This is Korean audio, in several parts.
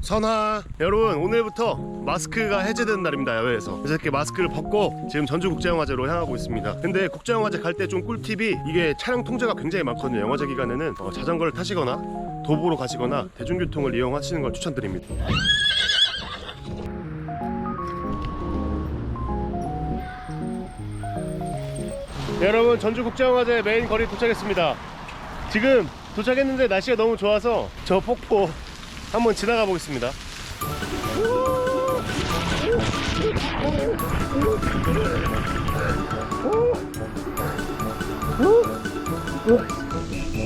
선화 여러분 오늘부터 마스크가 해제되는 날입니다 야외에서. 그래서 이렇게 마스크를 벗고 지금 전주 국제영화제로 향하고 있습니다. 근데 국제영화제 갈 때 좀 꿀팁이 이게 차량 통제가 굉장히 많거든요. 영화제 기간에는 어, 자전거를 타시거나 도보로 가시거나 대중교통을 이용하시는 걸 추천드립니다 여러분 전주 국제영화제 메인 거리 도착했습니다 지금 도착했는데 날씨가 너무 좋아서 저 폭포 한번 지나가 보겠습니다.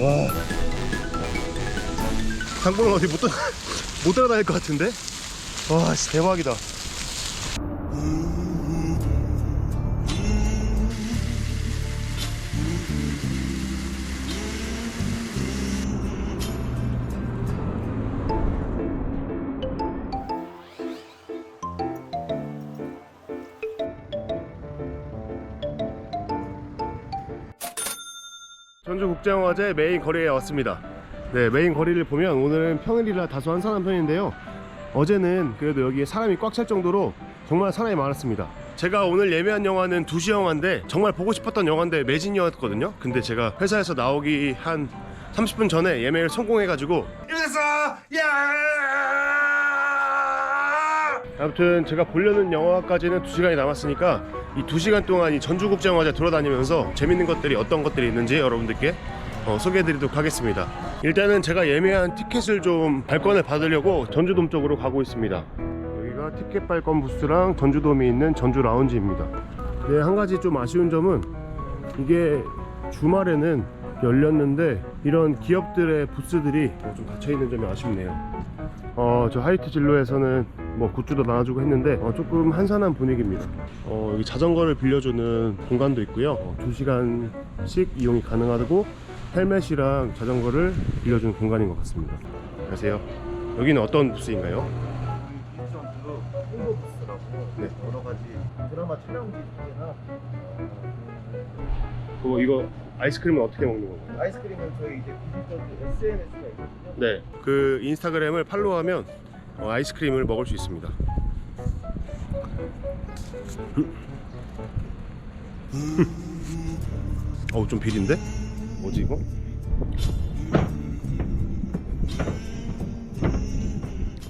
와. 당분간 어디 못, 따라, 못 따라다닐 것 같은데? 와, 씨, 대박이다. 전주국제영화제 메인 거리에 왔습니다. 네, 메인 거리를 보면 오늘은 평일이라 다소 한산한 편인데요. 어제는 그래도 여기에 사람이 꽉 찰 정도로 정말 사람이 많았습니다. 제가 오늘 예매한 영화는 2시 영화인데 정말 보고 싶었던 영화인데 매진이었거든요. 근데 제가 회사에서 나오기 한 30분 전에 예매를 성공해가지고 이래서 야! 아무튼 제가 보려는 영화까지는 2시간이 남았으니까 이 2시간 동안 이 전주국제영화제 돌아다니면서 재밌는 것들이 어떤 것들이 있는지 여러분들께 어, 소개해드리도록 하겠습니다. 일단은 제가 예매한 티켓을 좀 발권을 받으려고 전주돔 쪽으로 가고 있습니다. 여기가 티켓 발권 부스랑 전주돔이 있는 전주 라운지입니다. 네, 한 가지 좀 아쉬운 점은 이게 주말에는 열렸는데 이런 기업들의 부스들이 어, 좀 닫혀 있는 점이 아쉽네요. 어, 저 하이트 진로에서는 뭐 굿즈도 나눠주고 했는데 어, 조금 한산한 분위기입니다. 어, 여기 자전거를 빌려주는 공간도 있고요. 어, 2시간씩 이용이 가능하고 헬멧이랑 자전거를 빌려주는 공간인 것 같습니다. 안녕하세요. 여기는 어떤 부스인가요? 미션으로 홍보 부스라고 네. 여러 가지 드라마 촬영지나 그거 이거 아이스크림은 어떻게 먹는 건가요? 아이스크림은 저희 이제 구직자들 SNS가 있거든요. 네. 그 인스타그램을 팔로우하면 어, 아이스크림을 먹을 수 있습니다. 어우 좀 비린데? 뭐지 이거?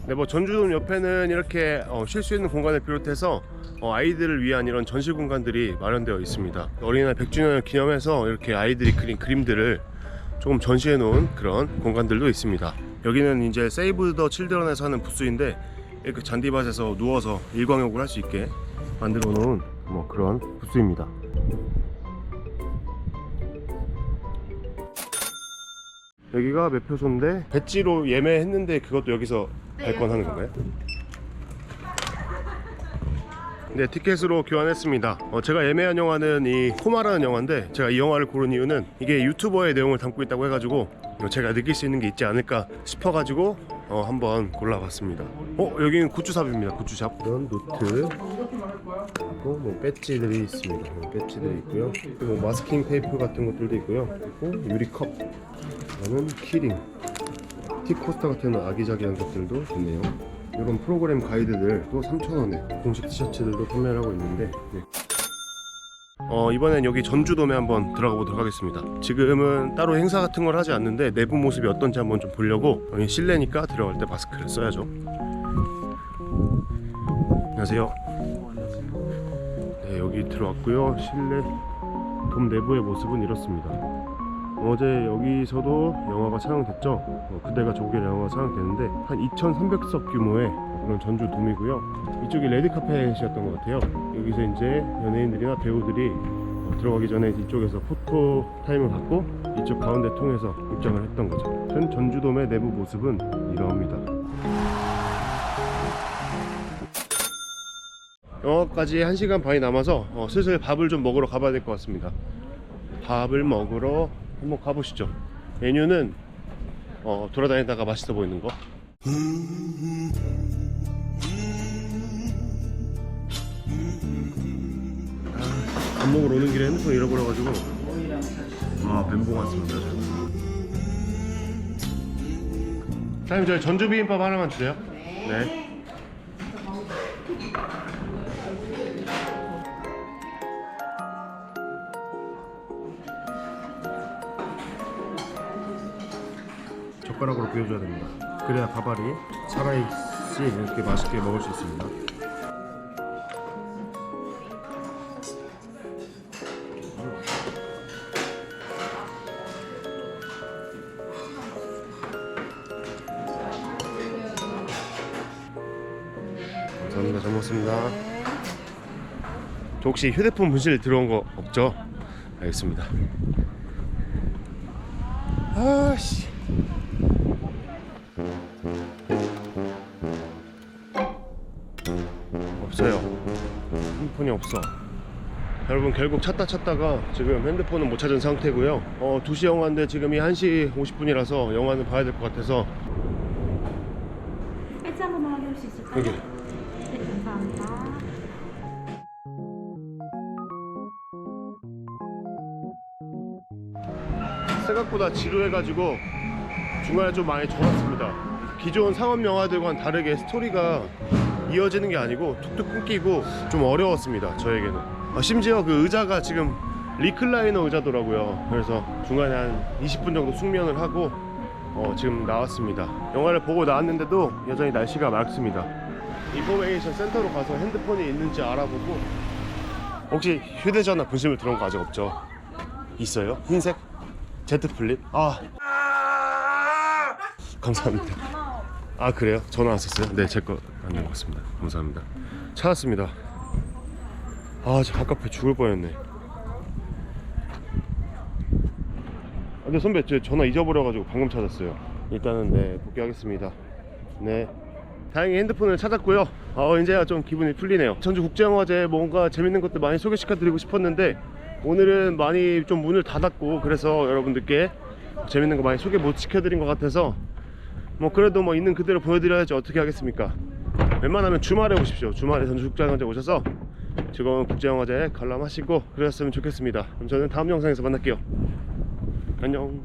네, 뭐 전주돔 옆에는 이렇게 어, 쉴수 있는 공간을 비롯해서 어, 아이들을 위한 이런 전시 공간들이 마련되어 있습니다. 어린이날 100주년을 기념해서 이렇게 아이들이 그린 그림들을 조금 전시해 놓은 그런 공간들도 있습니다. 여기는 이제 세이브 더 칠드런에서 하는 부스인데 이렇게 잔디밭에서 누워서 일광욕을 할 수 있게 만들어 놓은 뭐 그런 부스입니다. 여기가 매표소인데 배지로 예매했는데 그것도 여기서 발권하는 건가요? 네 티켓으로 교환했습니다 어, 제가 예매한 영화는 이 코마라는 영화인데 제가 이 영화를 고른 이유는 이게 유튜버의 내용을 담고 있다고 해가지고 어, 제가 느낄 수 있는 게 있지 않을까 싶어가지고 어, 한번 골라봤습니다. 어 여기는 굿즈샵입니다 굿즈샵 이런 노트 그리고 뭐 배지들이 있습니다. 뭐 배지들이 있고요. 뭐 마스킹 테이프 같은 것들도 있고요. 그리고 유리컵 이거는 키링 티코스터 같은 아기자기한 것들도 있네요. 이런 프로그램 가이드들 도 3,000원에 공식 티셔츠들도 판매를 하고 있는데 네. 어, 이번엔 여기 전주돔에 한번 들어가 보도록 하겠습니다. 지금은 따로 행사 같은 걸 하지 않는데 내부 모습이 어떤지 한번 좀 보려고 여기 실내니까 들어갈 때 마스크를 써야죠. 안녕하세요. 네, 여기 들어왔고요. 실내 돔 내부의 모습은 이렇습니다. 어제 여기서도 영화가 촬영됐죠. 어, 그대가 조개 영화가 촬영되는데 한 2,300석 규모의 그런 전주 돔이고요. 이쪽이 레드 카펫이었던 것 같아요. 여기서 이제 연예인들이나 배우들이 어, 들어가기 전에 이쪽에서 포토 타임을 갖고 이쪽 가운데 통해서 입장을 했던 거죠. 아무튼 전주돔의 내부 모습은 이러합니다. 영화까지 1시간 반이 남아서 어, 슬슬 밥을 좀 먹으러 가봐야 될 것 같습니다. 밥을 먹으러 한번 가보시죠. 메뉴는 어, 돌아다니다가 맛있어 보이는 거밥 아, 먹으러 오는 길에 핸드폰 잃어버려가지고. 아 멘붕 왔습니다. 사장님 저 전주 비빔밥 하나만 주세요. 네. 네. 젓가락으로 비워줘야 됩니다. 그래야 밥알이 살아있이 이렇게 맛있게 먹을 수 있습니다. 감사합니다. 잘 먹습니다. 저 혹시 휴대폰 분실 들어온 거 없죠? 알겠습니다. 아씨. 없어. 여러분 결국 찾다 찾다가 지금 핸드폰은 못 찾은 상태고요. 어 2시 영화인데 지금이 1시 50분이라서 영화는 봐야 될 것 같아서 일자 한 번만 확인할 수 있을까요? 여기 네, 감사합니다. 생각보다 지루해가지고 중간에 좀 많이 졸았습니다. 기존 상업 영화들과는 다르게 스토리가 이어지는 게 아니고 툭툭 끊기고 좀 어려웠습니다. 저에게는. 아, 심지어 그 의자가 지금 리클라이너 의자더라고요. 그래서 중간에 한 20분 정도 숙면을 하고 어, 지금 나왔습니다. 영화를 보고 나왔는데도 여전히 날씨가 맑습니다. 인포메이션 센터로 가서 핸드폰이 있는지 알아보고 혹시 휴대전화 분실물 들어온 거 아직 없죠? 있어요? 흰색? 제트 플립? 아 감사합니다. 아 그래요? 전화 왔었어요? 네, 제거안 먹었습니다. 감사합니다. 찾았습니다. 아, 저 아깝해 죽을 뻔했네. 아, 근데 선배, 저 전화 잊어버려가지고 방금 찾았어요. 일단은 네 복귀하겠습니다. 네. 다행히 핸드폰을 찾았고요. 어, 이제야 좀 기분이 풀리네요. 전주 국제영화제 뭔가 재밌는 것들 많이 소개시켜 드리고 싶었는데 오늘은 많이 좀 문을 닫았고 그래서 여러분들께 재밌는 거 많이 소개 못 시켜드린 것 같아서 뭐 그래도 뭐 있는 그대로 보여드려야지 어떻게 하겠습니까? 웬만하면 주말에 오십시오. 주말에 전주국제영화제 오셔서 즐거운 국제영화제 관람하시고 그러셨으면 좋겠습니다. 그럼 저는 다음 영상에서 만날게요. 안녕